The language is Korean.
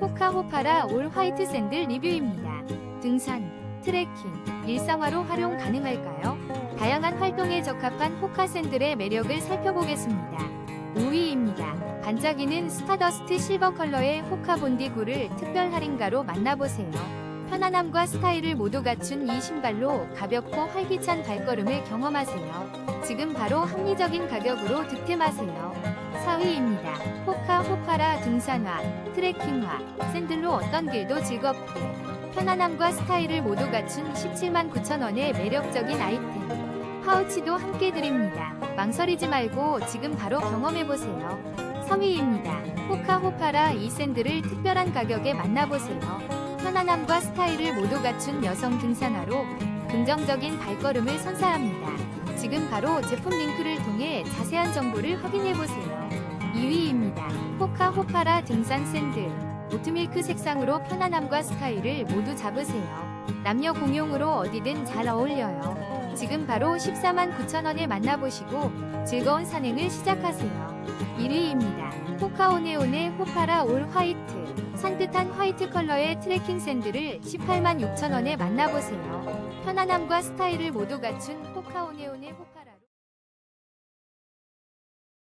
호카호파라 올 화이트 샌들 리뷰입니다. 등산, 트레킹, 일상화로 활용 가능할까요? 다양한 활동에 적합한 호카 샌들의 매력을 살펴보겠습니다. 5위입니다. 반짝이는 스타더스트 실버 컬러의 호카 본디구를 특별 할인가로 만나보세요. 편안함과 스타일을 모두 갖춘 이 신발로 가볍고 활기찬 발걸음을 경험하세요. 지금 바로 합리적인 가격으로 득템하세요. 4위입니다. 호카 호파라 등산화, 트레킹화, 샌들로 어떤 길도 즐겁게 편안함과 스타일을 모두 갖춘 17만 9천 원의 매력적인 아이템. 파우치도 함께 드립니다. 망설이지 말고 지금 바로 경험해보세요. 3위입니다. 호카 호파라 이 샌들을 특별한 가격에 만나보세요. 편안함과 스타일을 모두 갖춘 여성 등산화로 긍정적인 발걸음을 선사합니다. 지금 바로 제품 링크를 통해 자세한 정보를 확인해보세요. 2위입니다. 호카 호파라 등산 샌들. 오트밀크 색상으로 편안함과 스타일을 모두 잡으세요. 남녀 공용으로 어디든 잘 어울려요. 지금 바로 14만 9천 원에 만나보시고 즐거운 산행을 시작하세요. 1위입니다. 호카오네온의 호파라 올 화이트. 산뜻한 화이트 컬러의 트레킹 샌들을 18만 6천 원에 만나보세요. 편안함과 스타일을 모두 갖춘 호카오네온의 호파